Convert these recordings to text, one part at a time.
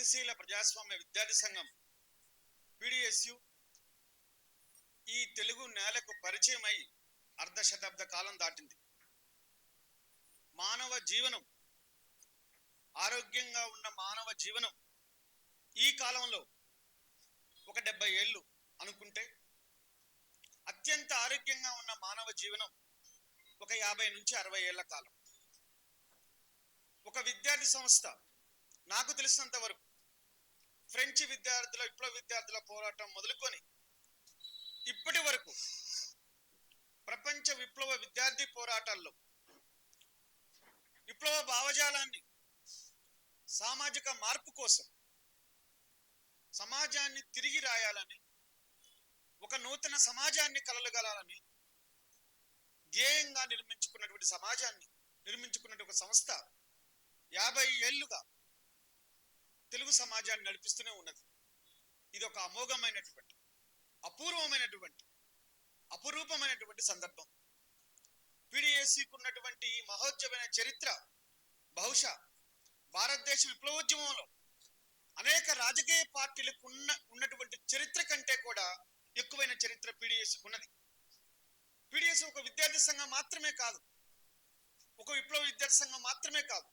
ప్రగతిశీల ప్రజాస్వామ్య విద్యార్థి సంఘం పిడిఎస్యు ఈ తెలుగు నేలకు పరిచయమై అర్ధ శతాబ్ద కాలం దాటింది. మానవ జీవనం ఆరోగ్యంగా ఉన్న మానవ జీవనం ఈ కాలంలో ఒక డెబ్బై ఏళ్ళు అనుకుంటే అత్యంత ఆరోగ్యంగా ఉన్న మానవ జీవనం ఒక యాభై నుంచి అరవై ఏళ్ళ కాలం. ఒక విద్యార్థి సంస్థ నాకు తెలిసినంత వరకు ఫ్రెంచ్ విద్యార్థుల విప్లవ విద్యార్థుల పోరాటం మొదలుకొని ఇప్పటి వరకు ప్రపంచ విప్లవ విద్యార్థి పోరాటాల్లో విప్లవ భావజాలాన్ని సామాజిక మార్పు కోసం సమాజాన్ని తిరిగి రాయాలని ఒక నూతన సమాజాన్ని కలలుగలాలని ధ్యేయంగా నిర్మించుకున్నటువంటి సమాజాన్ని నిర్మించుకున్నటువంటి ఒక సంస్థ యాభై ఏళ్ళుగా తెలుగు సమాజాన్ని నడిపిస్తూనే ఉన్నది. ఇది ఒక అమోఘమైనటువంటి అపూర్వమైనటువంటి అపురూపమైనటువంటి సందర్భం. పిడిఎస్సికి ఉన్నటువంటి చరిత్ర బహుశా భారతదేశ విప్లవోద్యమంలో అనేక రాజకీయ పార్టీలకు ఉన్న ఉన్నటువంటి చరిత్ర కంటే కూడా ఎక్కువైన చరిత్ర పిడిఎస్సికి ఉన్నది. పిడిఎస్ ఒక విద్యార్థి సంఘం మాత్రమే కాదు ఒక విప్లవ విద్యార్థి సంఘం మాత్రమే కాదు.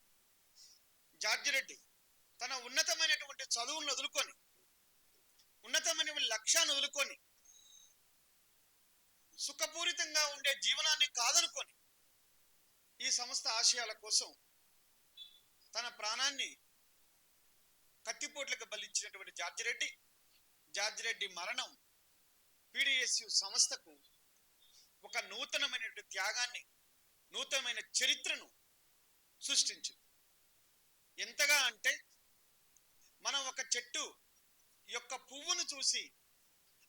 జార్జి రెడ్డి తన ఉన్నతమైనటువంటి చదువులను వదులుకొని ఉన్నతమైన లక్ష్యాన్ని వదులుకొని సుఖపూరితంగా ఉండే జీవనాన్ని కాదనుకొని ఈ సంస్థ ఆశయాల కోసం తన ప్రాణాన్ని కత్తిపోట్లకు బలించినటువంటి జార్జిరెడ్డి జార్జిరెడ్డి మరణం పిడిఎస్యు సంస్థకు ఒక నూతనమైనటువంటి త్యాగాన్ని నూతనమైన చరిత్రను సృష్టించింది. ఎంతగా అంటే మనం ఒక చెట్టు యొక్క పువ్వును చూసి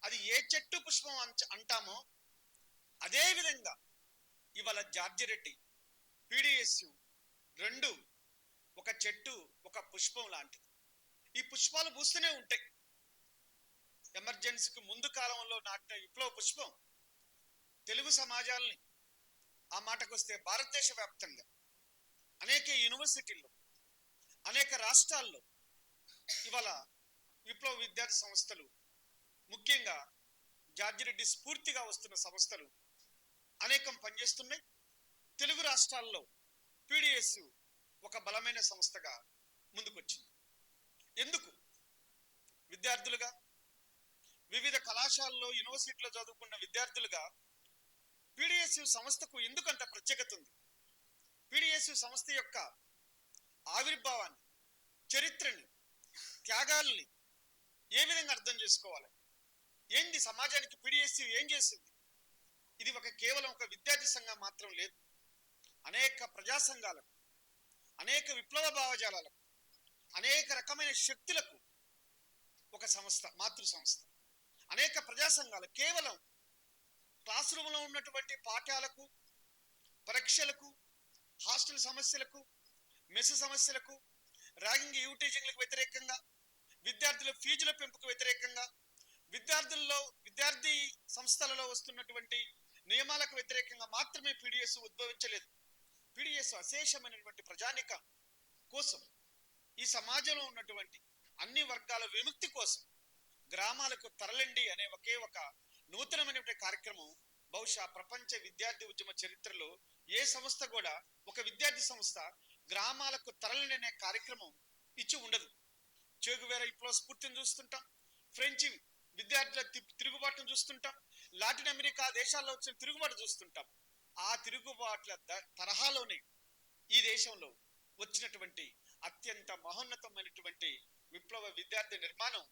అది ఏ చెట్టు పుష్పం అంచ- అంటామో అదేవిధంగా ఇవాళ జార్జిరెడ్డి పీడిఎస్యు పిడిఎస్యు రెండు ఒక చెట్టు ఒక పుష్పం లాంటిది. ఈ పుష్పాలు పూస్తూనే ఉంటాయి. ఎమర్జెన్సీకి ముందు కాలంలో నాటిన విప్లవ పుష్పం తెలుగు సమాజాల్ని ఆ మాటకొస్తే భారతదేశ వ్యాప్తంగా అనేక యూనివర్సిటీల్లో అనేక రాష్ట్రాల్లో ఇవాళ విప్లవ విద్యార్థి సంస్థలు ముఖ్యంగా జార్జిరెడ్డి స్ఫూర్తిగా వస్తున్న సంస్థలు అనేకం పనిచేస్తున్నాయి. తెలుగు రాష్ట్రాల్లో పీడిఎస్ ఒక బలమైన సంస్థగా ముందుకొచ్చింది. ఎందుకు? విద్యార్థులుగా వివిధ కళాశాలలో యూనివర్సిటీలో చదువుకున్న విద్యార్థులుగా పిడిఎస్యు సంస్థకు ఎందుకు అంత ప్రత్యేకత ఉంది? పిడిఎస్యు సంస్థ యొక్క ఆవిర్భావాన్ని చరిత్రని త్యాగాల్ని ఏ విధంగా అర్థం చేసుకోవాలి? ఏంది సమాజానికి పిడిఎస్సి ఏం చేసింది? ఇది ఒక కేవలం ఒక విద్యార్థి సంఘం మాత్రం లేదు. అనేక ప్రజా సంఘాలకు అనేక విప్లవ భావజాలాలకు అనేక రకమైన శక్తులకు ఒక సంస్థ మాతృ సంస్థ అనేక ప్రజా సంఘాలు కేవలం క్లాస్ రూమ్లో ఉన్నటువంటి పాఠాలకు పరీక్షలకు హాస్టల్ సమస్యలకు మెస్ సమస్యలకు ర్యాగింగ్ యూటీజింగ్లకు వ్యతిరేకంగా విద్యార్థుల ఫీజుల పెంపుకు వ్యతిరేకంగా విద్యార్థుల్లో విద్యార్థి సంస్థలలో వస్తున్నటువంటి నియమాలకు వ్యతిరేకంగా మాత్రమే పీడిఎస్ ఉద్భవించలేదు. పీడిఎస్ అశేషమైనటువంటి ప్రజానిక కోసం ఈ సమాజంలో ఉన్నటువంటి అన్ని వర్గాల విముక్తి కోసం గ్రామాలకు తరలండి అనే ఒకే ఒక నూతనమైనటువంటి కార్యక్రమం బహుశా ప్రపంచ విద్యార్థి ఉద్యమ చరిత్రలో ఏ సంస్థ కూడా ఒక విద్యార్థి సంస్థ గ్రామాలకు తరలండి అనే కార్యక్రమం ఇచ్చి ఉండదు. చేగువేర విప్లవ స్ఫూర్తిని చూస్తుంటాం. ఫ్రెంచ్ విద్యార్థుల తిరుగుబాటును చూస్తుంటాం. లాటిన్ అమెరికా దేశాల్లో వచ్చిన తిరుగుబాటు చూస్తుంటాం. ఆ తిరుగుబాట్ల తరహాలోనే ఈ దేశంలో వచ్చినటువంటి అత్యంత మహోన్నతమైనటువంటి విప్లవ విద్యార్థి నిర్మాణం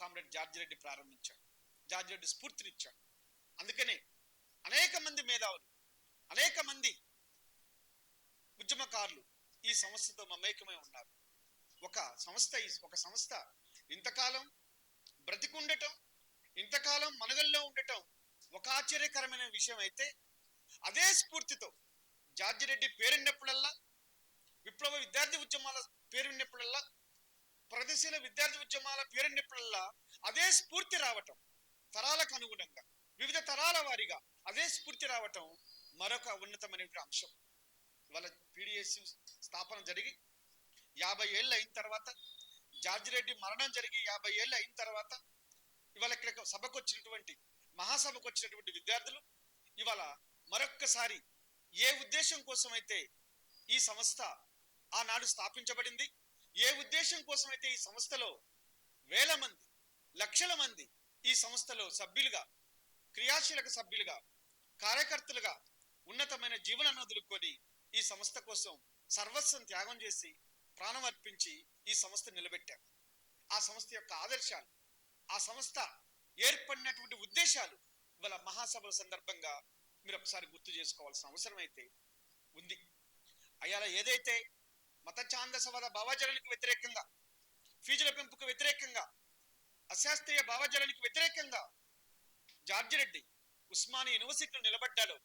కామ్రేడ్ జార్జి రెడ్డి ప్రారంభించాడు. జార్జి రెడ్డి స్ఫూర్తినిచ్చాడు. అందుకనే అనేక మంది మేధావులు అనేక మంది ఉద్యమకారులు ఈ సంస్థతో మమేకమై ఉన్నారు. ఒక సంస్థ ఒక సంస్థ ఇంతకాలం బ్రతికుండటం ఇంతకాలం మనగల్లో ఉండటం ఒక ఆశ్చర్యకరమైన విషయం అయితే అదే స్ఫూర్తితో జార్జిరెడ్డి పేరున్నప్పుడల్లా విప్లవ విద్యార్థి ఉద్యమాల పేరున్నప్పుడల్లా ప్రగతిశీల విద్యార్థి ఉద్యమాల పేరున్నప్పుడల్లా అదే స్ఫూర్తి రావటం తరాలకు అనుగుణంగా వివిధ తరాల వారిగా అదే స్ఫూర్తి రావటం మరొక ఉన్నతమైన అంశం. ఇవాళ పీడిఎస్ స్థాపన జరిగి యాభై ఏళ్ళు అయిన తర్వాత జార్జి రెడ్డి మరణం జరిగి యాభై ఏళ్ళు అయిన తర్వాత ఇవాళ ఇక్కడ సభకు వచ్చినటువంటి మహాసభకు వచ్చినటువంటి విద్యార్థులు ఇవాళ మరొక్కసారి ఏ ఉద్దేశం కోసం అయితే ఈ సంస్థ ఆనాడు స్థాపించబడింది ఏ ఉద్దేశం కోసం అయితే ఈ సంస్థలో వేల మంది లక్షల మంది ఈ సంస్థలో సభ్యులుగా క్రియాశీలక సభ్యులుగా కార్యకర్తలుగా ఉన్నతమైన జీవన నదులు కొని ఈ సంస్థ కోసం సర్వస్వం త్యాగం చేసి ప్రాణం అర్పించి ఈ సంస్థ నిలబెట్టారు. ఆ సంస్థ యొక్క ఆదర్శాలు ఆ సంస్థ ఏర్పడినటువంటి ఉద్దేశాలు ఇవాళ మహాసభల సందర్భంగా మీరు ఒకసారి గుర్తు చేసుకోవాల్సిన అవసరం అయితే ఉంది. అయ్యాల ఏదైతే మత ఛాందసవాద వ్యతిరేకంగా ఫీజుల పెంపుకు వ్యతిరేకంగా అశాస్త్రీయ భావజాలానికి వ్యతిరేకంగా జార్జి రెడ్డి ఉస్మానియా నిలబడ్డాలో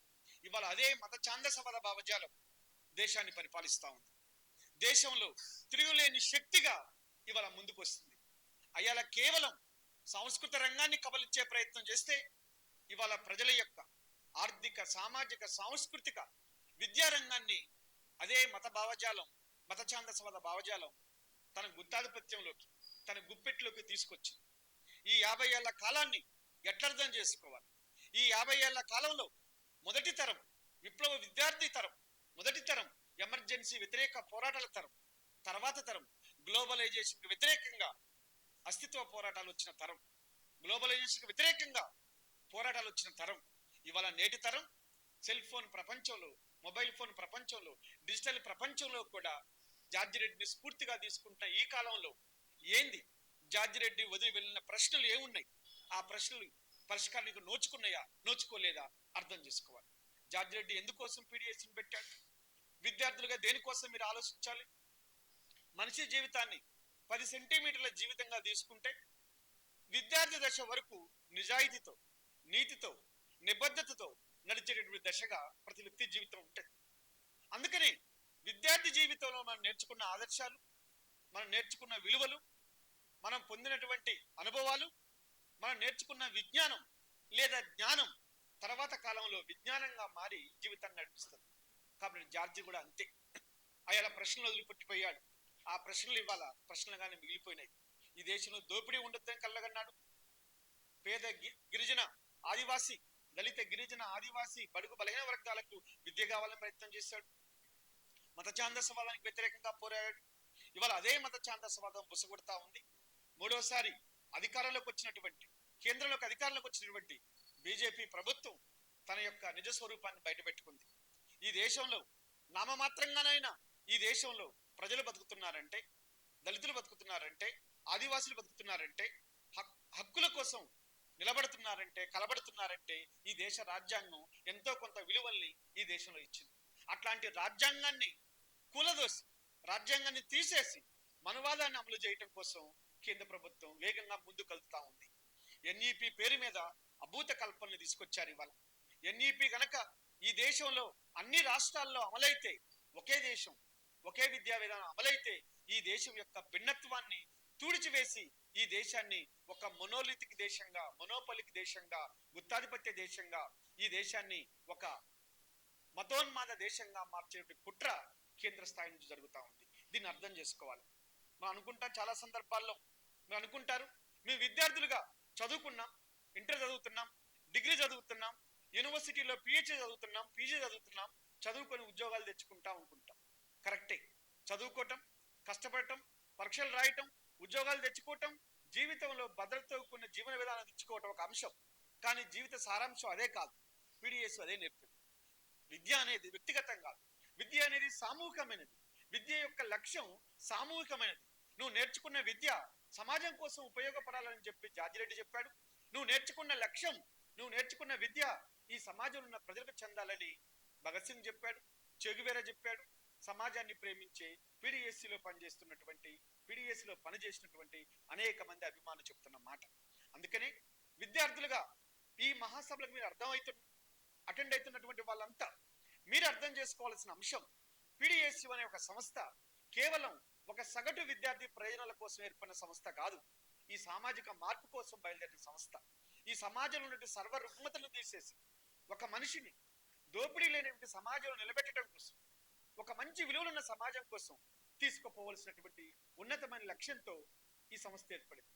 ఇవాళ అదే మత ఛాందసవాద భావజాలం దేశాన్ని పరిపాలిస్తా ఉంది. దేశంలో తిరుగులేని శక్తిగా ఇవాళ ముందుకు వస్తుంది అయ్యాల కేవలం సంస్కృత రంగాన్ని కబలించే ప్రయత్నం చేస్తే ఇవాళ ప్రజల యొక్క ఆర్థిక సామాజిక సాంస్కృతిక విద్యారంగాన్ని అదే మత భావజాలం మత ఛాందసవాద భావజాలం తన గుత్తాధిపత్యంలోకి తన గుప్పెట్లోకి తీసుకొచ్చింది. ఈ యాభై ఏళ్ళ కాలాన్ని ఎట్లర్థం చేసుకోవాలి. ఈ యాభై ఏళ్ళ కాలంలో మొదటి తరం విప్లవ విద్యార్థి తరం మొదటి తరం ఎమర్జెన్సీ వ్యతిరేక పోరాటాల తరం తర్వాత తరం గ్లోబలైజేషన్ వ్యతిరేకంగా అస్తిత్వ పోరాటాలు వచ్చిన తరం గ్లోబలైజేషన్కి వ్యతిరేకంగా పోరాటాలు వచ్చిన తరం ఇవాళ నేటి తరం సెల్ ఫోన్ ప్రపంచంలో మొబైల్ ఫోన్ ప్రపంచంలో డిజిటల్ ప్రపంచంలో కూడా జార్జి రెడ్డిని స్ఫూర్తిగా తీసుకుంటున్న ఈ కాలంలో ఏంది? జార్జి రెడ్డి వదిలి వెళ్ళిన ప్రశ్నలు ఏమున్నాయి? ఆ ప్రశ్నలు పరిష్కారానికి నోచుకున్నాయా? నోచుకోలేదా? అర్థం చేసుకోవాలి. జార్జి రెడ్డి ఎందుకోసం పీడిఎస్ని పెట్టాడు? విద్యార్థులుగా దేనికోసం మీరు ఆలోచించాలి? మనిషి జీవితాన్ని పది సెంటీమీటర్ల జీవితంగా తీసుకుంటే విద్యార్థి దశ వరకు నిజాయితీతో నీతితో నిబద్ధతతో నడిచేటటువంటి దశగా ప్రతి వ్యక్తి జీవితం ఉంటుంది. అందుకని విద్యార్థి జీవితంలో మనం నేర్చుకున్న ఆదర్శాలు మనం నేర్చుకున్న విలువలు మనం పొందినటువంటి అనుభవాలు మనం నేర్చుకున్న విజ్ఞానం లేదా జ్ఞానం తర్వాత కాలంలో విజ్ఞానంగా మారి జీవితాన్ని నడిపిస్తుంది. కాబట్టి జార్జి కూడా అంతే. అయాల ప్రశ్నలు వదిలిపెట్టిపోయాడు. ఆ ప్రశ్నలు ఇవాళ ప్రశ్నలుగానే మిగిలిపోయినాయి. ఈ దేశంలో దోపిడీ ఉండొద్దని కళ్ళగన్నాడు. పేద గిరిజన ఆదివాసి దళిత గిరిజన ఆదివాసి బడుగు బలహీన వర్గాలకు విద్య కావాలని ప్రయత్నం చేశాడు. మత ఛాందసవాదానికి వ్యతిరేకంగా పోరాడాడు. ఇవాళ అదే మత ఛాందసవాదం బుసగొడతా ఉంది. మూడోసారి అధికారంలోకి వచ్చినటువంటి కేంద్రంలోకి అధికారంలోకి వచ్చినటువంటి బీజేపీ ప్రభుత్వం తన యొక్క నిజ స్వరూపాన్ని బయటపెట్టుకుంది. ఈ దేశంలో నామమాత్రంగానైనా ఈ దేశంలో ప్రజలు బతుకుతున్నారంటే దళితులు బతుకుతున్నారంటే ఆదివాసులు బతుకుతున్నారంటే హక్కుల కోసం నిలబడుతున్నారంటే కలబడుతున్నారంటే ఈ దేశ రాజ్యాంగం ఎంతో కొంత విలువల్ని ఈ దేశంలో ఇచ్చింది. అట్లాంటి రాజ్యాంగాన్ని కూలదోసి రాజ్యాంగాన్ని తీసేసి మనవాదాన్ని అమలు చేయటం కోసం కేంద్ర ప్రభుత్వం వేగంగా ముందుకు కలుపుతా ఉంది. ఎన్ఈపి పేరు మీద అభూత కల్పనలు తీసుకొచ్చారు ఇవాళ. ఎన్ఈపి గనక ఈ దేశంలో అన్ని రాష్ట్రాల్లో అమలైతే ఒకే దేశం ఒకే విద్యా విధానం అమలైతే ఈ దేశం యొక్క భిన్నత్వాన్ని తుడిచివేసి ఈ దేశాన్ని ఒక మొనోలిథిక్ దేశంగా మొనోపలిక్ దేశంగా గుత్తాధిపత్య దేశంగా ఈ దేశాన్ని ఒక మతోన్మాద దేశంగా మార్చే కుట్ర కేంద్ర స్థాయి నుంచి జరుగుతా ఉంది. దీన్ని అర్థం చేసుకోవాలి. మనం అనుకుంటాం చాలా సందర్భాల్లో మీరు అనుకుంటారు మేము విద్యార్థులుగా చదువుకున్నాం ఇంటర్ చదువుతున్నాం డిగ్రీ చదువుతున్నాం యూనివర్సిటీలో పిహెచ్డీ చదువుతున్నాం పీజీ చదువుతున్నాం చదువుకొని ఉద్యోగాలు తెచ్చుకుంటాం అనుకుంటాం కరెక్టే చదువుకోవటం కష్టపడటం పరీక్షలు రాయటం ఉద్యోగాలు తెచ్చుకోవటం జీవితంలో భద్రతతో కూడిన జీవన విధానం తెచ్చుకోవటం ఒక అంశం. కానీ జీవిత సారాంశం అదే కాదు. పీడిఎస్ అదే నేర్పింది. విద్య అనేది వ్యక్తిగతం కాదు. విద్య అనేది సామూహికమైనది. విద్య యొక్క లక్ష్యం సామూహికమైనది. నువ్వు నేర్చుకున్న విద్య సమాజం కోసం ఉపయోగపడాలని చెప్పి జాజిరెడ్డి చెప్పాడు. నువ్వు నేర్చుకున్న లక్ష్యం నువ్వు నేర్చుకున్న విద్య ఈ సమాజంలో ఉన్న ప్రజలకు చెందాలని భగత్ సింగ్ చెప్పాడు చెగువేర చెప్పాడు సమాజాన్ని ప్రేమించే PDSC పనిచేస్తున్నటువంటి PDSC లో పనిచేసినటువంటి అనేక మంది అభిమానులు చెప్తున్న మాట. అందుకనే విద్యార్థులుగా ఈ మహాసభలకు మీరు అర్థమవుతున్న అటెండ్ అవుతున్నటువంటి వాళ్ళంతా మీరు అర్థం చేసుకోవాల్సిన అంశం పిడిఎస్సి అనే ఒక సంస్థ కేవలం ఒక సగటు విద్యార్థి ప్రయోజనాల కోసం ఏర్పడిన సంస్థ కాదు. ఈ సామాజిక మార్పు కోసం బయలుదేరిన సంస్థ. ఈ సమాజంలో ఉన్నటువంటి సర్వ రుగ్మతలు తీసేసి ఒక మనిషిని దోపిడీ లేనటువంటి సమాజంలో నిలబెట్టడం కోసం ఒక మంచి విలువలున్న సమాజం కోసం తీసుకుపోవలసినటువంటి ఉన్నతమైన లక్ష్యంతో ఈ సంస్థ ఏర్పడింది.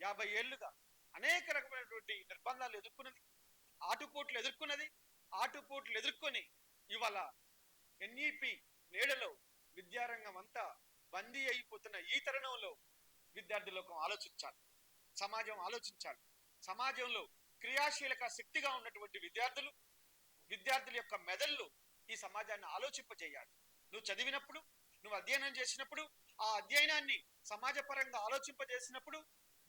యాభై ఏళ్ళుగా అనేక రకమైనటువంటి నిర్బంధాలు ఎదుర్కొన్నది ఆటుపోట్లు ఎదుర్కొన్నది ఆటుపోట్లు ఎదుర్కొని ఇవాళ ఎన్ఈపి నీడలో విద్యారంగం అంతా బందీ అయిపోతున్న ఈ తరుణంలో విద్యార్థులకు ఆలోచించాలి సమాజం ఆలోచించాలి. సమాజంలో క్రియాశీలక శక్తిగా ఉన్నటువంటి విద్యార్థులు విద్యార్థుల యొక్క మెదళ్ళు ఈ సమాజాన్ని ఆలోచింపజేయాలి. నువ్వు చదివినప్పుడు నువ్వు అధ్యయనం చేసినప్పుడు ఆ అధ్యయనాన్ని సమాజపరంగా ఆలోచింపజేసినప్పుడు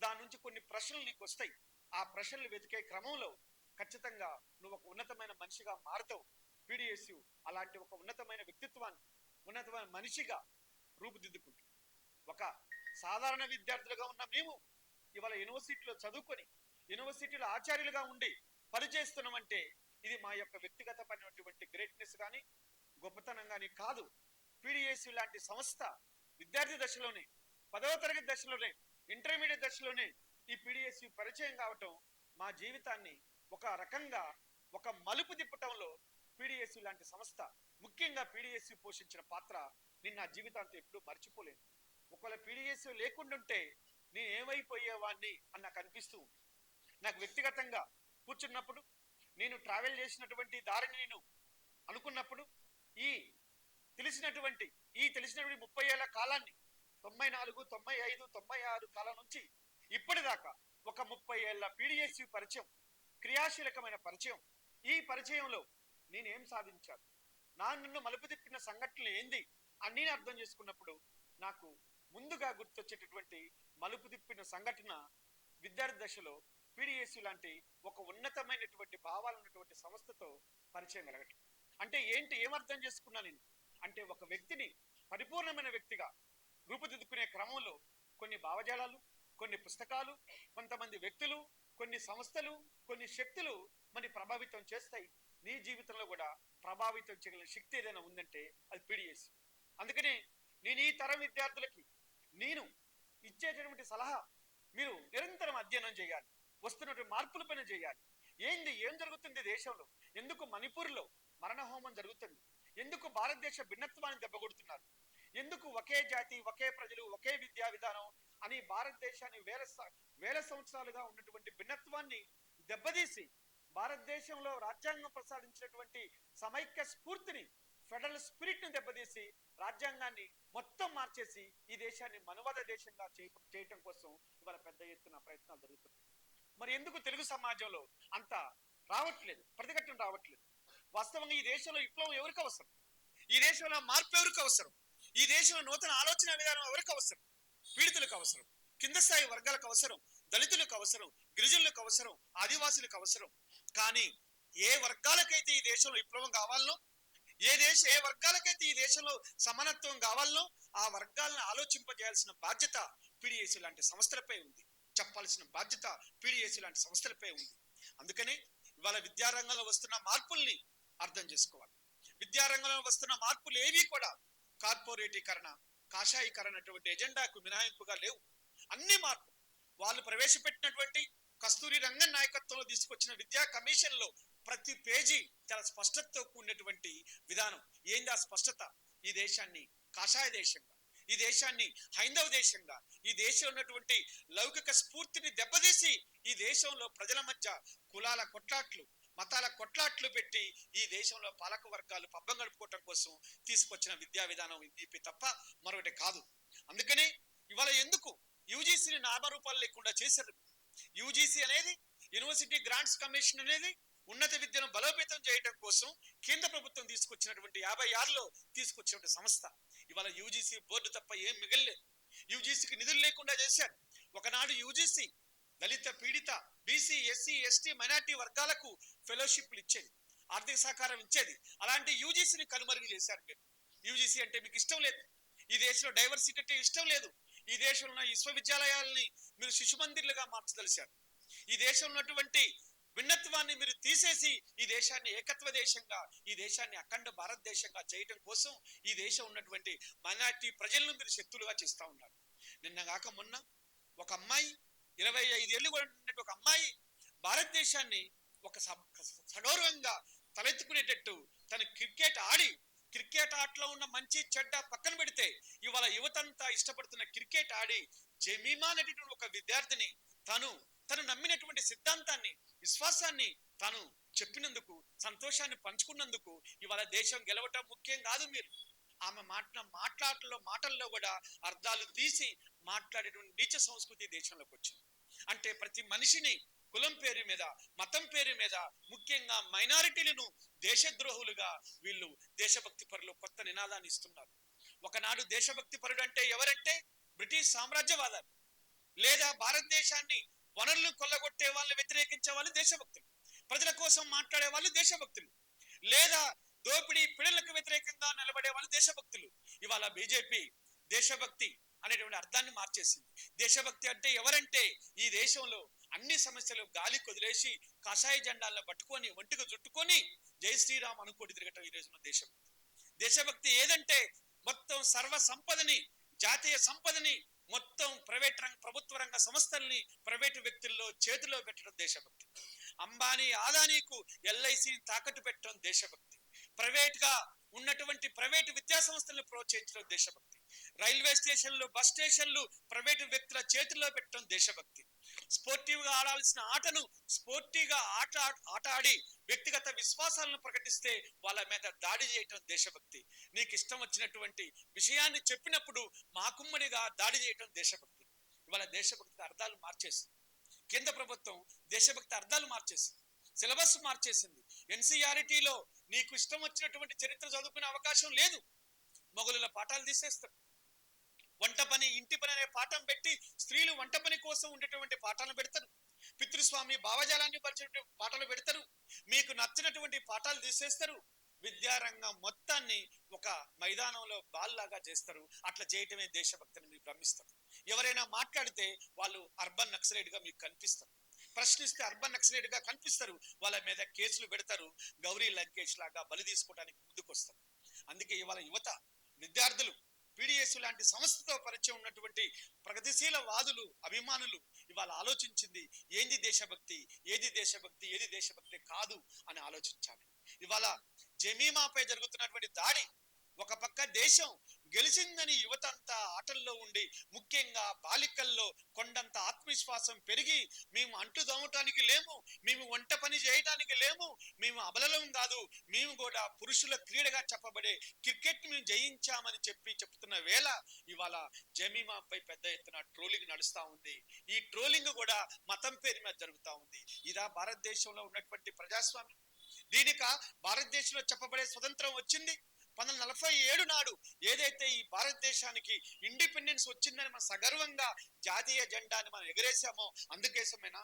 దాని నుంచి కొన్ని ప్రశ్నలు నీకు వస్తాయి. ఆ ప్రశ్నలు వెతికే క్రమంలో ఖచ్చితంగా నువ్వు ఒక ఉన్నతమైన మనిషిగా మారుతావు. పీడిఎస్యు అలాంటి ఒక ఉన్నతమైన వ్యక్తిత్వాన్ని ఉన్నతమైన మనిషిగా రూపుదిద్దుకుంటుంది. ఒక సాధారణ విద్యార్థులుగా ఉన్న మేము ఇవాళ యూనివర్సిటీలో చదువుకొని యూనివర్సిటీలో ఆచార్యులుగా ఉండి పనిచేస్తున్నామంటే ఇది మా యొక్క వ్యక్తిగతమైనటువంటి గ్రేట్నెస్ కానీ గొప్పతనం కానీ కాదు పీడిఎస్యు లాంటి సంస్థ విద్యార్థి దశలోనే పదవ తరగతి దశలోనే ఇంటర్మీడియట్ దశలోనే ఈ పీడిఎస్యు పరిచయం కావటం మా జీవితాన్ని ఒక రకంగా ఒక మలుపు తిప్పటంలో పీడిఎస్యు లాంటి సంస్థ ముఖ్యంగా పీడిఎస్యు పోషించిన పాత్ర నేను నా జీవితాంతం ఎప్పుడూ మర్చిపోలేను. ఒకవేళ పీడిఎస్యు లేకుండుంటే నేను ఏమైపోయేవాడిని అని నాకు అనిపిస్తూ ఉంది నాకు వ్యక్తిగతంగా కూర్చున్నప్పుడు నేను ట్రావెల్ చేసినటువంటి దారిని నేను అనుకున్నప్పుడు ఈ తెలిసినటువంటి ఈ తెలిసినటువంటి ముప్పై ఏళ్ళ కాలాన్ని తొంభై నాలుగు తొంభై ఐదు తొంభై ఆరు కాలం నుంచి ఇప్పటిదాకా ఒక ముప్పై ఏళ్ళ పీడిఎస్యు పరిచయం క్రియాశీలకమైన పరిచయం ఈ పరిచయంలో నేనేం సాధించాను? నా నన్ను మలుపు తిప్పిన సంఘటనలు ఏంది అని నేను అర్థం చేసుకున్నప్పుడు నాకు ముందుగా గుర్తొచ్చేటటువంటి మలుపు తిప్పిన సంఘటన విద్యార్థి దశలో పీడిఎస్యు లాంటి ఒక ఉన్నతమైనటువంటి భావాలు ఉన్నటువంటి సంస్థతో పరిచయం కలగటం. అంటే ఏంటి? ఏమర్థం చేసుకున్నా నేను? అంటే ఒక వ్యక్తిని పరిపూర్ణమైన వ్యక్తిగా రూపుదిద్దుకునే క్రమంలో కొన్ని భావజాలాలు కొన్ని పుస్తకాలు కొంతమంది వ్యక్తులు కొన్ని సంస్థలు కొన్ని శక్తులు మరి ప్రభావితం చేస్తాయి. నీ జీవితంలో కూడా ప్రభావితం చేయగల శక్తి ఏదైనా ఉందంటే అది పీడిఎస్ అందుకనే నేను ఈ తరం విద్యార్థులకి నేను ఇచ్చేటటువంటి సలహా మీరు నిరంతరం అధ్యయనం చేయాలి. వస్తున్నటువంటి మార్పుల పైన చేయాలి. ఏంది? ఏం జరుగుతుంది దేశంలో? ఎందుకు మణిపూర్లో మరణ హోమం జరుగుతుంది? ఎందుకు భారతదేశ భిన్నత్వాన్ని దెబ్బకొడుతున్నారు? ఎందుకు ఒకే జాతి ఒకే ప్రజలు ఒకే విద్యా విధానం అని భారతదేశాన్ని వేల వేల సంవత్సరాలుగా ఉన్నటువంటి భిన్నత్వాన్ని దెబ్బతీసి భారతదేశంలో రాజ్యాంగం ప్రసాదించినటువంటి సమైక్య స్ఫూర్తిని ఫెడరల్ స్పిరిట్ని దెబ్బతీసి రాజ్యాంగాన్ని మొత్తం మార్చేసి ఈ దేశాన్ని మనువాద దేశంగా చేయ- చేయటం కోసం ఇవాళ పెద్ద ఎత్తున ప్రయత్నాలు జరుగుతున్నాయి. మరి ఎందుకు తెలుగు సమాజంలో అంత రావట్లేదు? ప్రతిఘటన రావట్లేదు. వాస్తవంగా ఈ దేశంలో విప్లవం ఎవరికి అవసరం? ఈ దేశంలో మార్పు ఎవరికి అవసరం? ఈ దేశంలో నూతన ఆలోచన విధానం ఎవరికి అవసరం? పీడితులకు అవసరం. కింద స్థాయి వర్గాలకు అవసరం. దళితులకు అవసరం. గిరిజనులకు అవసరం. ఆదివాసులకు అవసరం. కానీ ఏ వర్గాలకైతే ఈ దేశంలో విప్లవం కావాలనో ఏ దేశ ఏ వర్గాలకైతే ఈ దేశంలో సమానత్వం కావాలనో ఆ వర్గాలను ఆలోచింపజేయాల్సిన బాధ్యత పీడిఎస్ లాంటి సంస్థలపై ఉంది. చెప్పాల్సిన బాధ్యత పీడిఎస్ లాంటి సంస్థలపై ఉంది. అందుకనే ఇవాళ విద్యారంగంలో వస్తున్న మార్పుల్ని అర్థం చేసుకోవాలి. విద్యారంగంలో వస్తున్న మార్పులు ఏవి కూడా కార్పొరేటీకరణ కాషాయీకరణ అటువంటి ఎజెండాకు మినహాయింపుగా లేవు. అన్ని మార్పులు వాళ్ళు ప్రవేశపెట్టినటువంటి కస్తూరి రంగన్ నాయకత్వంలో తీసుకొచ్చిన విద్యా కమిషన్లో ప్రతి పేజీ చాలా స్పష్టతతో కూడినటువంటి విధానం. ఏంది ఆ స్పష్టత? ఈ దేశాన్ని కాషాయ దేశంగా ఈ దేశాన్ని హైందవ దేశంగా ఈ దేశంలో ఉన్నటువంటి లౌకిక స్ఫూర్తిని దెబ్బతీసి ఈ దేశంలో ప్రజల మధ్య కులాల కొట్లాట్లు మతాల కొట్లాట్లు పెట్టి ఈ దేశంలో పాలక వర్గాలు పబ్బం గడుపుకోవటం కోసం తీసుకొచ్చిన విద్యా విధానం ఇది తప్ప మరొకటి కాదు. అందుకనే ఇవాళ ఎందుకు యూజీసీని నామరూపాలు లేకుండా చేశారు? యూజీసీ అనేది యూనివర్సిటీ గ్రాంట్స్ కమిషన్ అనేది ఉన్నత విద్యను బలోపేతం చేయడం కోసం కేంద్ర ప్రభుత్వం తీసుకొచ్చినటువంటి యాభై ఆరులో తీసుకొచ్చినటువంటి సంస్థ. ఇవాళ యూజీసీ బోర్డు తప్ప ఏం మిగలలేదు. యూజీసీకి నిధులు లేకుండా చేశారు. ఒకనాడు యూజీసీ దళిత పీడిత బీసీ ఎస్సీ ఎస్టీ మైనార్టీ వర్గాలకు ఫెలోషిప్లు ఇచ్చేది ఆర్థిక సహకారం ఇచ్చేది. అలాంటి యూజీసీని కనుమరుగు చేశారు మీరు. యూజీసీ అంటే మీకు ఇష్టం లేదు. ఈ దేశంలో డైవర్సిటీ అంటే ఇష్టం లేదు. ఈ దేశంలో ఉన్న విశ్వవిద్యాలయాలని మీరు శిశు మందిర్లుగా మార్చదలిశారు ఈ దేశంలో ఉన్నటువంటి భిన్నత్వాన్ని మీరు తీసేసి ఈ దేశాన్ని ఏకత్వ దేశంగా ఈ దేశాన్ని అఖండ భారతదేశంగా చేయటం కోసం ఈ దేశం ఉన్నటువంటి మైనార్టీ ప్రజలను మీరు శక్తులుగా చేస్తూ ఉన్నారు. నిన్న కాక మొన్న ఒక అమ్మాయి ఇరవై ఐదేళ్ళు కూడా ఉన్నటువంటి ఒక అమ్మాయి భారతదేశాన్ని ఒక సగౌరవంగా తలెత్తుకునేటట్టు తను క్రికెట్ ఆడి క్రికెట్ ఆటలో ఉన్న మంచి చెడ్డ పక్కన పెడితే ఇవాళ యువతంతా ఇష్టపడుతున్న క్రికెట్ ఆడి జమీమా అనేటటువంటి ఒక విద్యార్థిని తను తను నమ్మినటువంటి సిద్ధాంతాన్ని విశ్వాసాన్ని తాను చెప్పినందుకు సంతోషాన్ని పంచుకున్నందుకు ఇవాళ దేశం గెలవటం ముఖ్యం కాదు మీరు. ఆమె మాటల మాట్లాడటంలో మాటల్లో కూడా అర్థాలు తీసి మాట్లాడేటువంటి నీచ సంస్కృతి దేశంలోకి వచ్చింది. అంటే ప్రతి మనిషిని కులం పేరు మీద మతం పేరు మీద ముఖ్యంగా మైనారిటీలను దేశద్రోహులుగా వీళ్ళు దేశభక్తి పరులు కొత్త నినాదాన్ని ఇస్తున్నారు. ఒకనాడు దేశభక్తి పరుడు అంటే ఎవరంటే బ్రిటిష్ సామ్రాజ్యవాదాలు లేదా భారతదేశాన్ని వనరులు కొల్లగొట్టే వాళ్ళని వ్యతిరేకించే వాళ్ళు దేశభక్తులు. ప్రజల కోసం మాట్లాడే వాళ్ళు దేశభక్తులు. లేదా దోపిడీ పిడలకు వ్యతిరేకంగా నిలబడే వాళ్ళు దేశభక్తులు. ఇవాళ బీజేపీ దేశభక్తి అనేటువంటి అర్థాన్ని మార్చేసింది. దేశభక్తి అంటే ఎవరంటే ఈ దేశంలో అన్ని సమస్యలు గాలి కొదిలేసి కాషాయ జెండాలను పట్టుకొని ఒంటిగా చుట్టుకొని జై శ్రీరామ్ అనుకోటి తిరగటం ఈ రోజున దేశభక్తి. దేశభక్తి ఏదంటే మొత్తం సర్వ సంపదని జాతీయ సంపదని మొత్తం ప్రైవేట్ రంగ ప్రభుత్వ రంగ సంస్థల్ని ప్రైవేటు వ్యక్తుల్లో చేతిలో పెట్టడం దేశభక్తి. అంబానీ ఆదానీకు ఎల్ఐసిని తాకట్టు పెట్టడం దేశభక్తి. ప్రైవేట్గా ఉన్నటువంటి ప్రైవేటు విద్యా సంస్థలను ప్రోత్సహించడం దేశభక్తి. రైల్వే స్టేషన్లు బస్ స్టేషన్లు ప్రైవేటు వ్యక్తుల చేతిలో పెట్టడం దేశభక్తి. స్పోర్టివ్గా ఆడాల్సిన ఆటను స్పోర్టివ్గా ఆట ఆట ఆడి వ్యక్తిగత విశ్వాసాలను ప్రకటిస్తే వాళ్ళ మీద దాడి చేయటం దేశభక్తి. నీకు ఇష్టం వచ్చినటువంటి విషయాన్ని చెప్పినప్పుడు మాకుమ్మడిగా దాడి చేయటం దేశభక్తి. ఇవాళ దేశభక్తి అర్థాలు మార్చేసింది. కేంద్ర ప్రభుత్వం దేశభక్తి అర్థాలు మార్చేసింది. సిలబస్ మార్చేసింది. ఎన్సీఆర్టీలో నీకు ఇష్టం వచ్చినటువంటి చరిత్ర చదువుకునే అవకాశం లేదు. మొగలుల పాఠాలు తీసేస్తారు. వంట పని ఇంటి పని అనే పాఠం పెట్టి స్త్రీలు వంట పని కోసం ఉండేటువంటి పాఠాలను పెడతారు. పితృస్వామి భావజాలాన్ని పరిచే పాఠాలు పెడతారు. మీకు నచ్చినటువంటి పాఠాలు తీసేస్తారు. విద్యారంగం మొత్తాన్ని ఒక మైదానంలో బాల్లాగా చేస్తారు. అట్లా చేయటమే దేశభక్తిని మీరు భ్రమిస్తారు. ఎవరైనా మాట్లాడితే వాళ్ళు అర్బన్ నక్సలైట్గా మీకు కనిపిస్తారు. ప్రశ్నిస్తే అర్బన్ నక్సలైట్గా కనిపిస్తారు. వాళ్ళ మీద కేసులు పెడతారు. గౌరీ లంకేష్ లాగా బలి తీసుకోవడానికి ముందుకొస్తారు. అందుకే ఇవాళ యువత విద్యార్థులు పీడిఎస్ లాంటి సంస్థతో పరిచయం ఉన్నటువంటి ప్రగతిశీల వాదులు అభిమానులు ఇవాళ ఆలోచించింది ఏంది దేశభక్తి? ఏది దేశభక్తి? ఏది దేశభక్తి కాదు? అని ఆలోచించాలి. ఇవాళ జమీమాపై జరుగుతున్నటువంటి దాడి ఒక పక్క దేశం గెలిచిందని యువత అంతా ఆటల్లో ఉండి ముఖ్యంగా బాలికల్లో కొండంత ఆత్మవిశ్వాసం పెరిగి మేము అంటు దోమటానికి లేము మేము వంట పని చేయటానికి లేము మేము అబలలం కాదు మేము కూడా పురుషుల క్రీడగా చెప్పబడే క్రికెట్ మేము జయించామని చెప్పి చెప్తున్న వేళ ఇవాళ జమీమాపై పెద్ద ఎత్తున ట్రోలింగ్ నడుస్తూ ఉంది. ఈ ట్రోలింగ్ కూడా మతం పేరు మీద జరుగుతా ఉంది. ఇదా భారతదేశంలో ఉన్నటువంటి ప్రజాస్వామ్యం. దీనిక భారతదేశంలో చెప్పబడే స్వతంత్రం వచ్చింది. పంతొమ్మిది నలభై ఏడు నాడు ఏదైతే ఈ భారతదేశానికి ఇండిపెండెన్స్ వచ్చిందని మనం సగర్వంగా జాతీయ జెండాని మనం ఎగరేసామో అందుకేసమేనా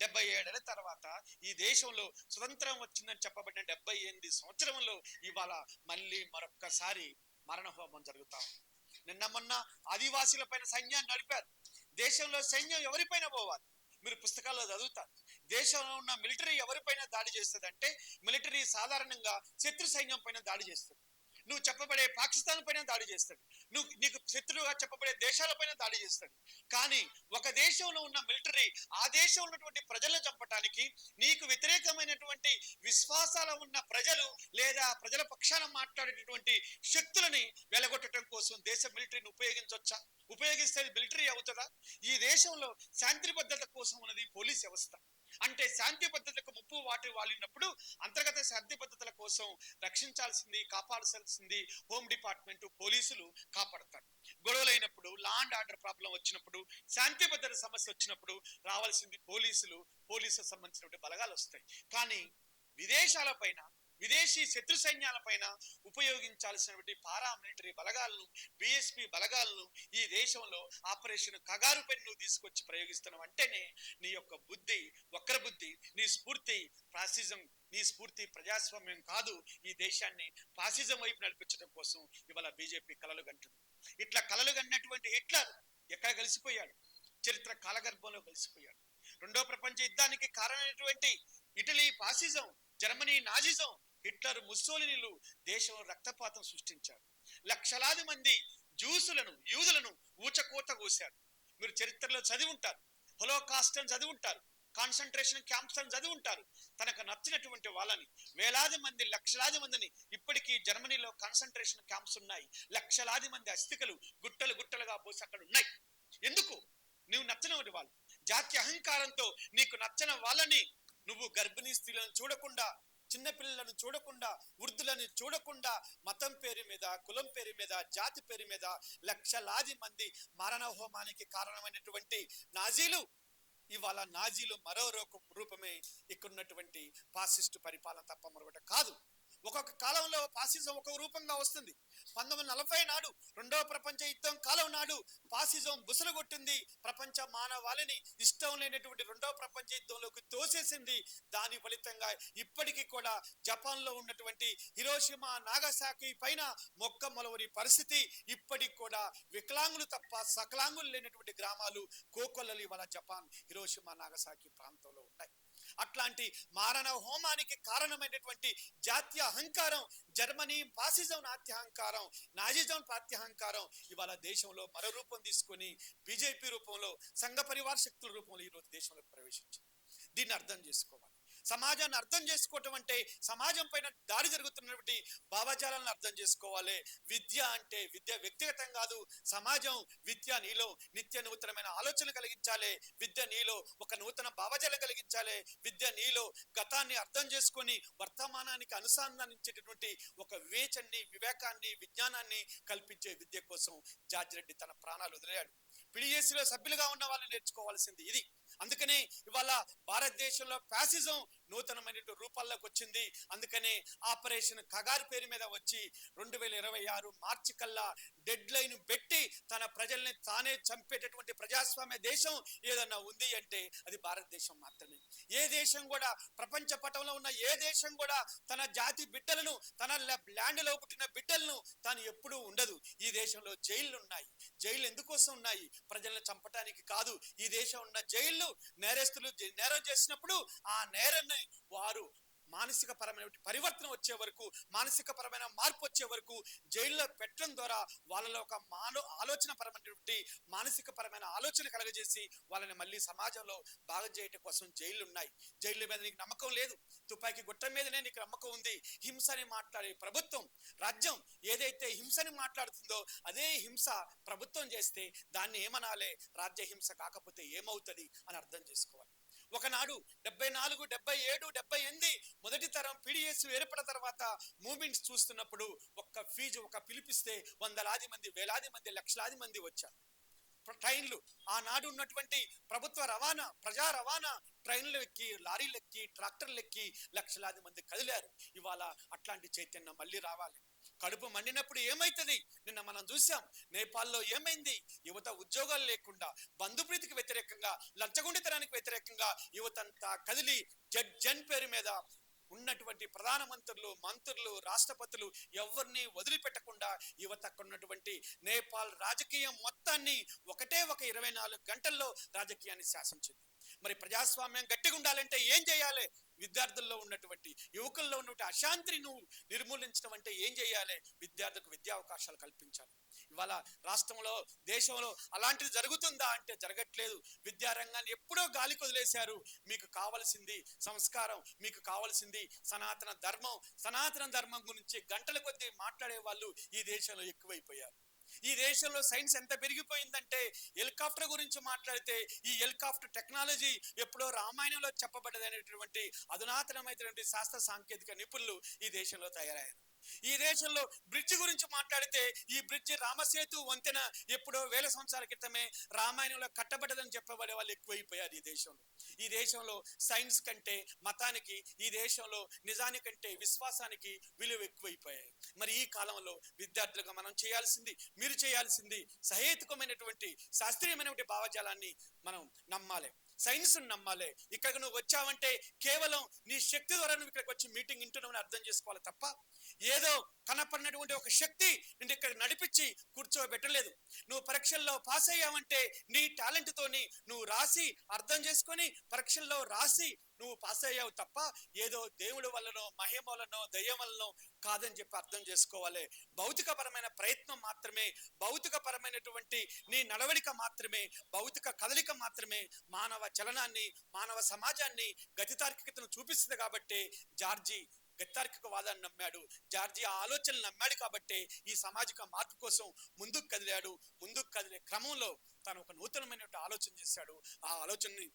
డెబ్బై ఏడేళ్ళ తర్వాత ఈ దేశంలో స్వతంత్రం వచ్చిందని చెప్పబడిన డెబ్బై ఎనిమిది సంవత్సరంలో ఇవాళ మళ్ళీ మరొక్కసారి మరణ హోమం జరుగుతా నిన్న మొన్న ఆదివాసీల పైన సైన్యాన్ని నడిపారు. దేశంలో సైన్యం ఎవరిపైన పోవాలి? మీరు పుస్తకాల్లో చదువుతారు. దేశంలో ఉన్న మిలిటరీ ఎవరిపైన దాడి చేస్తుంది అంటే మిలిటరీ సాధారణంగా శత్రు సైన్యం పైన దాడి చేస్తుంది. నువ్వు చెప్పబడే పాకిస్తాన్ పైన దాడి చేస్తాడు. నువ్వు నీకు శత్రువుగా చెప్పబడే దేశాలపైన దాడి చేస్తాడు. కానీ ఒక దేశంలో ఉన్న మిలిటరీ ఆ దేశంలో ఉన్నటువంటి ప్రజలను చంపటానికి నీకు వ్యతిరేకమైనటువంటి విశ్వాసాల ఉన్న ప్రజలు లేదా ప్రజల పక్షాన మాట్లాడేటటువంటి శక్తులని వెలగొట్టడం కోసం దేశ మిలిటరీని ఉపయోగించవచ్చా ఉపయోగిస్తే మిలిటరీ అవుతుందా? ఈ దేశంలో శాంతి భద్రత కోసం ఉన్నది పోలీస్ వ్యవస్థ. అంటే శాంతి పద్ధతులకు ముప్పు వాటి వాలినప్పుడు అంతర్గత శాంతి పద్ధతుల కోసం రక్షించాల్సింది కాపాడాల్సింది హోమ్ డిపార్ట్మెంట్ పోలీసులు కాపాడతారు. గొడవలైనప్పుడు లా అండ్ ఆర్డర్ ప్రాబ్లం వచ్చినప్పుడు శాంతి భద్రత సమస్య వచ్చినప్పుడు రావాల్సింది పోలీసులు పోలీసులకు సంబంధించినటువంటి బలగాలు వస్తాయి కానీ విదేశాల పైన విదేశీ శత్రు సైన్యాల పైన ఉపయోగించాల్సినటువంటి పారామిలిటరీ బలగాలను బిఎస్పి బలగాలను ఈ దేశంలో ఆపరేషన్ కగారు పెన్ను తీసుకొచ్చి ప్రయోగిస్తున్నావు అంటేనే నీ యొక్క బుద్ధి వక్ర బుద్ధి నీ స్ఫూర్తి ఫాసిజం నీ స్ఫూర్తి ప్రజాస్వామ్యం కాదు. ఈ దేశాన్ని ఫాసిజం వైపు నడిపించడం కోసం ఇవాళ బీజేపీ కలలు గంటుంది ఇట్లా కలలు కన్నటువంటి హిట్లర్ ఎక్కడ కలిసిపోయాడు? చరిత్ర కాలగర్భంలో కలిసిపోయాడు. రెండో ప్రపంచ యుద్ధానికి కారణమైనటువంటి Italy fascism Germany Nazism Hitler ముస్సోలినిలు దేశంలో రక్తపాతం సృష్టించారు లక్షలాది మంది జ్యూసులను యూదులను ఊచకోత కోశారు మీరు చరిత్రలో చదివి ఉంటారు. హొలోకాస్ట్ అని చదివి ఉంటారు. కాన్సన్ట్రేషన్ క్యాంప్స్ అని చదివి ఉంటారు. తనకు నచ్చినటువంటి వాళ్ళని వేలాది మంది లక్షలాది మందిని ఇప్పటికీ జర్మనీలో కాన్సన్ట్రేషన్ క్యాంప్స్ ఉన్నాయి. లక్షలాది మంది అస్థికలు గుట్టలు గుట్టలుగా పోసి అక్కడ ఉన్నాయి. ఎందుకు? నువ్వు నచ్చని వాళ్ళు. జాతి అహంకారంతో నీకు నచ్చని వాళ్ళని నువ్వు గర్భిణీ స్త్రీలను చూడకుండా చిన్నపిల్లలను చూడకుండా వృద్ధులను చూడకుండా మతం పేరు మీద కులం పేరు మీద జాతి పేరు మీద లక్షలాది మంది మరణ హోమానికి కారణమైనటువంటి నాజీలు. ఇవాళ నాజీలు మరో రూపమే ఇక్కడున్నటువంటి పాసిస్టు పరిపాలన తప్ప మరొకటి కాదు. ఒక్కొక్క కాలంలో పాసిజం ఒక్కొక్క రూపంగా వస్తుంది. పంతొమ్మిది నలభై నాడు రెండవ ప్రపంచ యుద్ధం కాలం నాడు పాసిజం బుసలుగొట్టింది ప్రపంచ మానవాళిని ఇష్టం లేనటువంటి రెండవ ప్రపంచ యుద్ధంలోకి తోసేసింది. దాని ఫలితంగా ఇప్పటికీ కూడా జపాన్లో ఉన్నటువంటి హిరోషిమా నాగసాకి పైన మొక్క మొలవని పరిస్థితి ఇప్పటికి కూడా వికలాంగులు తప్ప సకలాంగులు లేనటువంటి గ్రామాలు కోకొల్లలు ఇవాళ జపాన్ హిరోషిమా నాగసాకి ప్రాంతంలో అట్లాంటి మారణ హోమానికి కారణమైనటువంటి జాతీయ అహంకారం జర్మనీ ఫాసిజం నాత్యహంకారం నాజిజం ప్రాత్యహంకారం ఇవాళ దేశంలో మరో రూపం తీసుకొని బీజేపీ రూపంలో సంఘ పరివార శక్తుల రూపంలో ఈరోజు దేశంలో ప్రవేశించింది. దీన్ని అర్థం చేసుకోవాలి. సమాజాన్ని అర్థం చేసుకోవటం అంటే సమాజం పైన దాడి జరుగుతున్నటువంటి భావజాలను అర్థం చేసుకోవాలి. విద్య అంటే విద్య వ్యక్తిగతం కాదు సమాజం విద్య నీలో నిత్య నూతనమైన ఆలోచన కలిగించాలి. విద్య నీలో ఒక నూతన భావజాలం కలిగించాలి. విద్య నీలో గతాన్ని అర్థం చేసుకొని వర్తమానానికి అనుసంధానించేటటువంటి ఒక వివేచన్ని వివేకాన్ని విజ్ఞానాన్ని కల్పించే విద్య కోసం జార్జ్ రెడ్డి తన ప్రాణాలు వదిలేడు పిడిఎస్సిలో సభ్యులుగా ఉన్న వాళ్ళు నేర్చుకోవాల్సింది ఇది. అందుకనే ఇవాళ భారతదేశంలో ఫ్యాసిజం నూతనమైన రూపాల్లోకి వచ్చింది. అందుకనే ఆపరేషన్ కగారు పేరు మీద వచ్చి రెండు వేల ఇరవై ఆరు మార్చి కల్లా డెడ్ లైన్ పెట్టి తన ప్రజల్ని తానే చంపేటటువంటి ప్రజాస్వామ్య దేశం ఏదన్నా ఉంది అంటే అది భారతదేశం మాత్రమే. ఏ దేశం కూడా ప్రపంచ పటంలో ఉన్న ఏ దేశం కూడా తన జాతి బిడ్డలను తన ల్యాండ్లో పుట్టిన బిడ్డలను తాను ఎప్పుడూ ఉండదు. ఈ దేశంలో జైళ్ళు ఉన్నాయి. జైలు ఎందుకోసం ఉన్నాయి? ప్రజలను చంపటానికి కాదు. ఈ దేశం ఉన్న జైళ్ళు నేరస్తులు నేరం చేసినప్పుడు ఆ నేరాన్ని వారు మానసిక పరమైన పరివర్తన వచ్చే వరకు మానసిక పరమైన మార్పు వచ్చే వరకు జైల్లో పెట్టడం ద్వారా వాళ్ళలో ఒక మానవ ఆలోచన పరమైనటువంటి మానసిక పరమైన ఆలోచన కలగజేసి వాళ్ళని మళ్ళీ సమాజంలో బాగా చేయటం కోసం జైలు ఉన్నాయి జైళ్ళ మీద నీకు నమ్మకం లేదు. తుపాకీ గుట్ట మీదనే నీకు నమ్మకం ఉంది. హింసని మాట్లాడే ప్రభుత్వం రాజ్యం ఏదైతే హింసని మాట్లాడుతుందో అదే హింస ప్రభుత్వం చేస్తే దాన్ని ఏమనాలే? రాజ్య హింస కాకపోతే ఏమవుతుంది? అని అర్థం చేసుకోవాలి. ఒకనాడు డెబ్బై నాలుగు డెబ్బై ఏడు డెబ్బై ఎనిమిది మొదటి తరం పిడిఎస్ ఏర్పడిన తర్వాత మూమెంట్స్ చూస్తున్నప్పుడు ఒక్క ఫీజు ఒక పిలిపిస్తే వందలాది మంది వేలాది మంది లక్షలాది మంది వచ్చారు. ట్రైన్లు. ఆనాడు ఉన్నటువంటి ప్రభుత్వ రవాణా ప్రజా రవాణా ట్రైన్లు ఎక్కి లారీలు ఎక్కి ట్రాక్టర్లు ఎక్కి లక్షలాది మంది కదిలారు. ఇవాళ అట్లాంటి చైతన్యం మళ్ళీ రావాలి. కడుపు మండినప్పుడు ఏమైతుంది? నిన్న మనం చూసాం నేపాల్లో ఏమైంది? యువత ఉద్యోగాలు లేకుండా బంధుప్రీతికి వ్యతిరేకంగా లంచగుండితనానికి వ్యతిరేకంగా యువతంతా కదిలి జడ్ జన్ పేరు మీద ఉన్నటువంటి ప్రధానమంత్రులు మంత్రులు రాష్ట్రపతులు ఎవరిని వదిలిపెట్టకుండా యువత ఉన్నటువంటి నేపాల్ రాజకీయం మొత్తాన్ని ఒకటే ఒక ఇరవై నాలుగు గంటల్లో రాజకీయాన్ని శాసించింది. మరి ప్రజాస్వామ్యం గట్టిగా ఉండాలంటే ఏం చేయాలి? విద్యార్థుల్లో ఉన్నటువంటి యువకుల్లో ఉన్నటువంటి అశాంతిని నువ్వు నిర్మూలించడం అంటే ఏం చేయాలి? విద్యార్థులకు విద్యా అవకాశాలు కల్పించాలి. ఇవాళ రాష్ట్రంలో దేశంలో అలాంటిది జరుగుతుందా అంటే జరగట్లేదు. విద్యారంగాన్ని ఎప్పుడో గాలి వదిలేశారు మీకు కావలసింది సంస్కారం మీకు కావలసింది సనాతన ధర్మం. సనాతన ధర్మం గురించి గంటల కొద్దీ మాట్లాడే వాళ్ళు ఈ దేశంలో ఎక్కువైపోయారు. ఈ దేశంలో సైన్స్ ఎంత పెరిగిపోయిందంటే హెలికాప్టర్ గురించి మాట్లాడితే ఈ హెలికాప్టర్ టెక్నాలజీ ఎప్పుడో రామాయణంలో చెప్పబడ్డదనేటువంటి అధునాతనమైనటువంటి శాస్త్ర సాంకేతిక నిపుణులు ఈ దేశంలో తయారయ్యారు. ఈ దేశంలో బ్రిడ్జ్ గురించి మాట్లాడితే ఈ బ్రిడ్జ్ రామసేతు వంతెన ఎప్పుడో వేల సంవత్సరాల క్రితమే రామాయణంలో కట్టబడ్డదని చెప్పబడే వాళ్ళు ఎక్కువైపోయారు ఈ దేశంలో. ఈ దేశంలో సైన్స్ కంటే మతానికి ఈ దేశంలో నిజానికంటే విశ్వాసానికి విలువ ఎక్కువైపోయాయి. మరి ఈ కాలంలో విద్యార్థులుగా మనం చేయాల్సింది మీరు చేయాల్సింది సహేతుకమైనటువంటి శాస్త్రీయమైనటువంటి భావజాలాన్ని మనం నమ్మాలి. సైన్స్ నమ్మాలి. ఇక్కడికి నువ్వు వచ్చావంటే కేవలం నీ శక్తి ద్వారా నువ్వు ఇక్కడికి వచ్చి మీటింగ్ వింటున్నావు అర్థం చేసుకోవాలి తప్ప ఏదో కనపడినటువంటి ఒక శక్తి నిన్ను ఇక్కడ నడిపించి కూర్చోబెట్టలేదు. నువ్వు పరీక్షల్లో పాస్ అయ్యావంటే నీ టాలెంట్ తోని నువ్వు రాసి అర్థం చేసుకొని పరీక్షల్లో రాసి నువ్వు పాస్ అయ్యావు తప్ప ఏదో దేవుడి వల్లనో మహిమ వల్లనో దయ్యం వల్లనో కాదని చెప్పి అర్థం చేసుకోవాలి. భౌతికపరమైన ప్రయత్నం మాత్రమే భౌతికపరమైనటువంటి నీ నడవడిక మాత్రమే భౌతిక కదలిక మాత్రమే మానవ చలనాన్ని మానవ సమాజాన్ని గతితార్కికతను చూపిస్తుంది కాబట్టి జార్జి గత్తార్కిక వాదాన్ని నమ్మాడు. జార్జి ఆ ఆలోచనలు నమ్మాడు కాబట్టే ఈ సామాజిక మార్పు కోసం ముందుకు కదిలాడు. ముందుకు కదిలే క్రమంలో తను ఒక నూతనమైన ఆలోచన చేశాడు. ఆ ఆలోచనని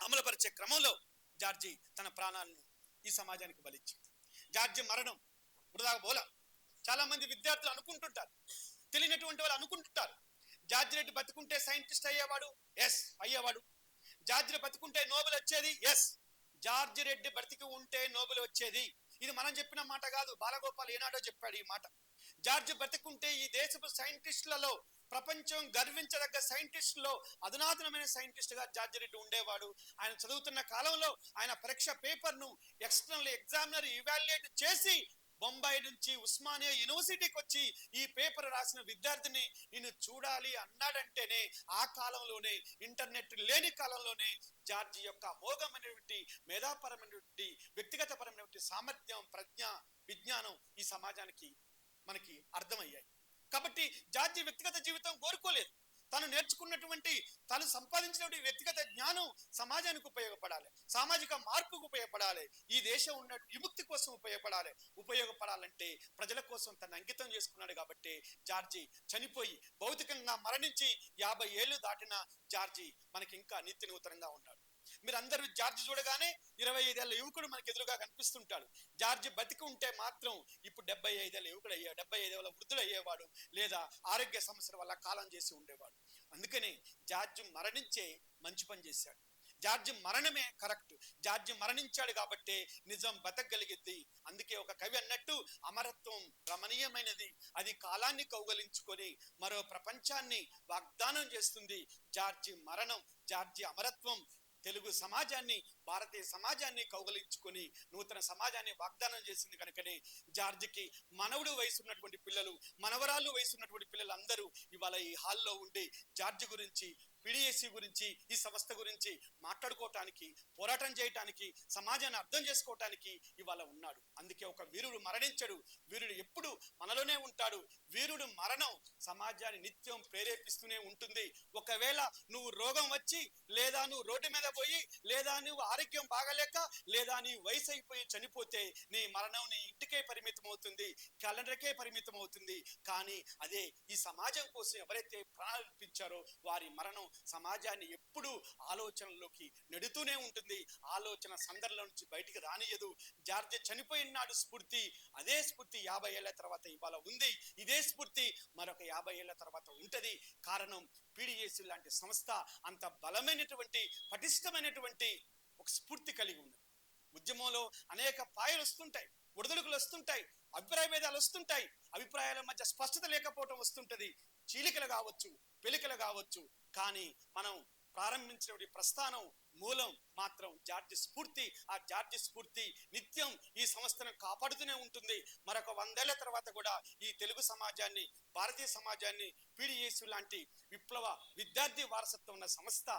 అమలుపరిచే క్రమంలో జార్జి తన ప్రాణాలను ఈ సమాజానికి బలిచ్చింది. జార్జి మరణం వృధా బోల. చాలా మంది విద్యార్థులు అనుకుంటుంటారు. తెలియనటువంటి వాళ్ళు అనుకుంటుంటారు. జార్జి రెడ్డి బతుకుంటే సైంటిస్ట్ అయ్యేవాడు ఎస్ అయ్యేవాడు. జార్జి బతుకుంటే నోబెల్ వచ్చేది ఎస్. జార్జి రెడ్డి బ్రతికి ఉంటే నోబెల్ వచ్చేది. ఇది మనం చెప్పిన మాట కాదు. బాలగోపాల్ ఏనాడో చెప్పాడు ఈ మాట. జార్జి బ్రతికుంటే ఈ దేశపు సైంటిస్టులలో ప్రపంచం గర్వించదగ్గ సైంటిస్టులో అధునాతనమైన సైంటిస్ట్గా జార్జ్ రెడ్డి ఉండేవాడు. ఆయన చదువుతున్న కాలంలో ఆయన పరీక్ష పేపర్ను ఎక్స్టర్నల్ ఎగ్జామినర్ ఇవాల్యుయేట్ చేసి బొంబాయి నుంచి ఉస్మానియా యూనివర్సిటీకి వచ్చి ఈ పేపర్ రాసిన విద్యార్థిని నేను చూడాలి అన్నాడంటేనే ఆ కాలంలోనే ఇంటర్నెట్ లేని కాలంలోనే జార్జి యొక్క అమోఘమైనటువంటి మేధాపరమైనటువంటి వ్యక్తిగతపరమైనటువంటి సామర్థ్యం ప్రజ్ఞ విజ్ఞానం ఈ సమాజానికి మనకి అర్థమయ్యాయి. కాబట్టి జార్జి వ్యక్తిగత జీవితం కోరుకోలేదు. తను నేర్చుకున్నటువంటి తను సంపాదించినటువంటి వ్యక్తిగత జ్ఞానం సమాజానికి ఉపయోగపడాలి. సామాజిక మార్పుకు ఉపయోగపడాలి. ఈ దేశం ఉన్న విముక్తి కోసం ఉపయోగపడాలి. ఉపయోగపడాలంటే ప్రజల కోసం తను అంకితం చేసుకున్నాడు కాబట్టి జార్జి చనిపోయి భౌతికంగా మరణించి యాభై ఏళ్ళు దాటిన జార్జి మనకి ఇంకా నిత్య నూతనంగా ఉన్నాడు మీరు అందరూ జార్జి చూడగానే ఇరవై ఐదేళ్ళ యువకుడు మనకి ఎదురుగా కనిపిస్తుంటాడు. జార్జి బతికి ఉంటే మాత్రం ఇప్పుడు డెబ్బై ఐదేళ్ళ యువకుడు అయ్యే డెబ్బై ఐదేళ్ళ వృద్ధుడు అయ్యేవాడు లేదా ఆరోగ్య సమస్యల వల్ల కాలం చేసి ఉండేవాడు. అందుకనే జార్జి మరణించే మంచి పని చేశాడు. జార్జి మరణమే కరెక్ట్. జార్జి మరణించాడు కాబట్టి నిజం బతకగలిగింది. అందుకే ఒక కవి అన్నట్టు అమరత్వం రమణీయమైనది. అది కాలాన్ని కౌగలించుకొని మరో ప్రపంచాన్ని వాగ్దానం చేస్తుంది జార్జి మరణం జార్జి అమరత్వం తెలుగు సమాజాన్ని భారతీయ సమాజాన్ని కౌగలించుకొని నూతన సమాజాన్ని వాగ్దానం చేసింది కనుకనే జార్జికి మనవుడు వయసు ఉన్నటువంటి పిల్లలు మనవరాళ్ళు వయసు ఉన్నటువంటి పిల్లలు అందరూ ఇవాళ ఈ హాల్లో ఉండి జార్జి గురించి పిడిఎస్సి గురించి ఈ సంస్థ గురించి మాట్లాడుకోవటానికి పోరాటం చేయటానికి సమాజాన్ని అర్థం చేసుకోవటానికి ఇవాళ ఉన్నాడు. అందుకే ఒక వీరుడు మరణించడు. వీరుడు ఎప్పుడు మనలోనే ఉంటాడు. వీరుడు మరణం సమాజాన్ని నిత్యం ప్రేరేపిస్తూనే ఉంటుంది. ఒకవేళ నువ్వు రోగం వచ్చి లేదా నువ్వు రోడ్డు మీద పోయి లేదా నువ్వు ఆరోగ్యం బాగలేక లేదా నీ వయసు అయిపోయి చనిపోతే నీ మరణం నీ ఇంటికే పరిమితం అవుతుంది క్యాలెండర్కే పరిమితం అవుతుంది. కానీ అదే ఈ సమాజం కోసం ఎవరైతే ప్రాణాలు వారి మరణం సమాజాన్ని ఎప్పుడూ ఆలోచనలోకి నెడుతూనే ఉంటుంది. ఆలోచన సందర్భం నుంచి బయటికి రానియదు జార్జ్ చనిపోయిన నాడు స్ఫూర్తి అదే స్ఫూర్తి యాభై ఏళ్ళ తర్వాత ఇవాళ ఉంది. ఇదే స్ఫూర్తి మరొక యాభై ఏళ్ళ తర్వాత ఉంటుంది. కారణం పీడిఎస్సీ లాంటి సంస్థ అంత బలమైనటువంటి పటిష్టమైనటువంటి ఒక స్ఫూర్తి కలిగి ఉంది ఉద్యమంలో అనేక పాయలు వస్తుంటాయి ఒడిదుడుకులు వస్తుంటాయి అభిప్రాయ భేదాలు వస్తుంటాయి. అభిప్రాయాల మధ్య స్పష్టత లేకపోవటం వస్తుంటది. చీలికలు కావచ్చు పెలికలు కావచ్చు కానీ మనం ప్రారంభించిన ప్రస్థానం మూలం మాత్రం జార్జి స్ఫూర్తి. ఆ జార్జి స్ఫూర్తి నిత్యం ఈ సంస్థను కాపాడుతూనే ఉంటుంది. మరొక వందేళ్ళ తర్వాత కూడా ఈ తెలుగు సమాజాన్ని భారతీయ సమాజాన్ని పీడిఎస్ లాంటి విప్లవ విద్యార్థి వారసత్వం ఉన్న సంస్థ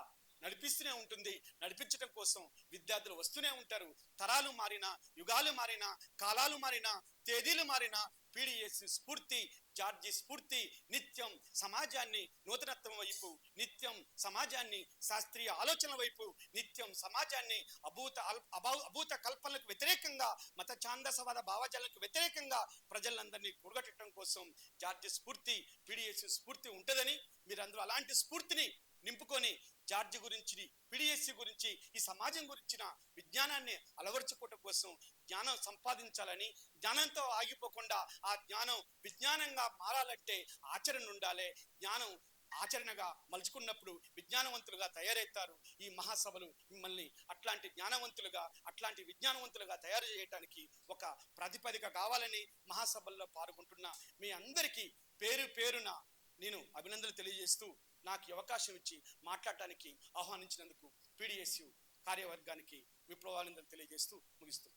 నడిపిస్తూనే ఉంటుంది. నడిపించడం కోసం విద్యార్థులు వస్తూనే ఉంటారు. తరాలు మారినా యుగాలు మారినా కాలాలు మారినా తేదీలు మారినా పీడిఎస్ స్ఫూర్తి జార్జి స్ఫూర్తి నిత్యం సమాజాన్ని నూతనత్వం వైపు నిత్యం సమాజాన్ని శాస్త్రీయ ఆలోచనల వైపు నిత్యం సమాజాన్ని అభూత అల్- అభూత కల్పనలకు వ్యతిరేకంగా మత ఛాందసవాద భావజాలకు వ్యతిరేకంగా ప్రజలందరినీ కూడగట్టడం కోసం జార్జి స్ఫూర్తి పీడిఎస్ స్ఫూర్తి ఉంటుందని మీరందరూ అలాంటి స్ఫూర్తిని నింపుకొని జార్జి గురించి పిడిఎస్సి గురించి ఈ సమాజం గురించిన విజ్ఞానాన్ని అలవరుచుకోవటం కోసం జ్ఞానం సంపాదించాలని జ్ఞానంతో ఆగిపోకుండా ఆ జ్ఞానం విజ్ఞానంగా మారాలంటే ఆచరణ ఉండాలి. జ్ఞానం ఆచరణగా మలుచుకున్నప్పుడు విజ్ఞానవంతులుగా తయారవుతారు ఈ మహాసభలు మిమ్మల్ని అట్లాంటి జ్ఞానవంతులుగా అట్లాంటి విజ్ఞానవంతులుగా తయారు చేయడానికి ఒక ప్రాతిపదిక కావాలని మహాసభల్లో పాల్గొంటున్న మీ అందరికీ పేరు పేరున నేను అభినందనలు తెలియజేస్తూ నాకు అవకాశం ఇచ్చి మాట్లాడటానికి ఆహ్వానించినందుకు పీడిఎస్యు కార్యవర్గానికి విప్లవానందనలు తెలియజేస్తూ ముగిస్తూ